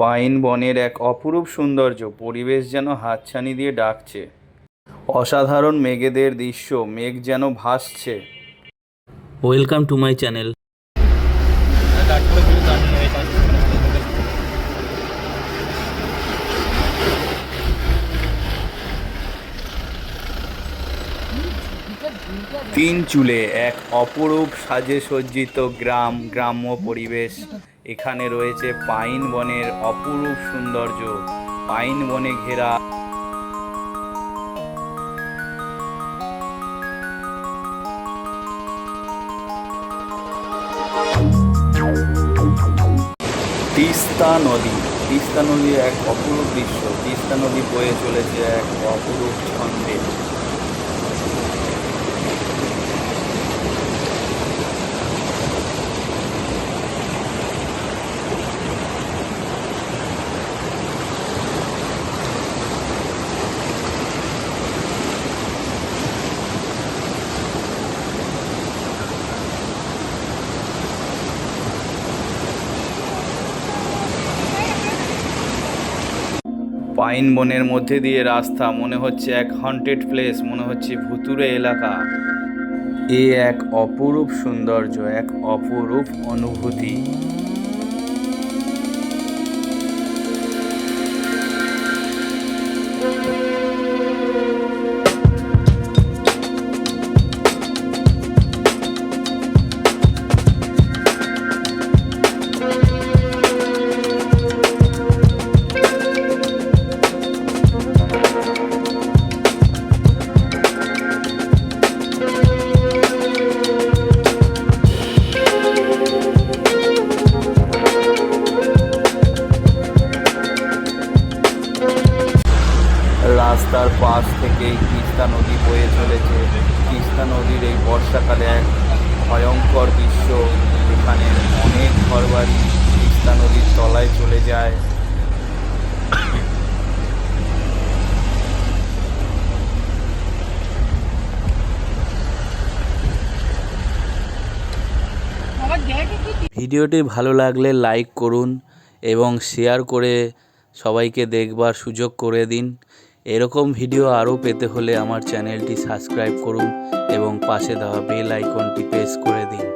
Pine বনের এক অপরূপ সৌন্দর্য পরিবেশ যেন হাতছানি দিয়ে ডাকছে। অসাধারণ মেঘেদের দৃশ্য মেঘ যেন ভাসছে। ওয়েলকাম টু মাই চ্যানেল তিন চুলে এক অপরূপ সাজে সজ্জিত গ্রাম, গ্রাম্য পরিবেশ। এখানে রয়েছে পাইন বনের অপরূপ সৌন্দর্য। পাইন বনে ঘেরা তিস্তা নদী। তিস্তা নদীর এক অপরূপ দৃশ্য। তিস্তা নদী বয়ে চলেছে এক অপরূপ ছন্দে। পাইন বনের মধ্যে দিয়ে রাস্তা, মনে হচ্ছে এক হন্টেড প্লেস মনে হচ্ছে ভুতুরে এলাকা। এ এক অপরূপ সৌন্দর্য, এক অপরূপ অনুভূতি। রাস্তার পাশ থেকেই তিস্তা নদী বয়ে চলেছে। তিস্তা নদীর এই বর্ষাকালে এক ভয়ঙ্কর দৃশ্য। এখানে অনেক ঘরবাড়ি তিস্তা নদীর তলায় চলে যায়। ভিডিওটি ভালো লাগলে লাইক করুন এবং শেয়ার করে সবাইকে দেখবার সুযোগ করে দিন। এরকম ভিডিও আরও পেতে হলে আমার চ্যানেলটি সাবস্ক্রাইব করুন এবং পাশে দেওয়া বেল আইকনটি প্রেস করে দিন।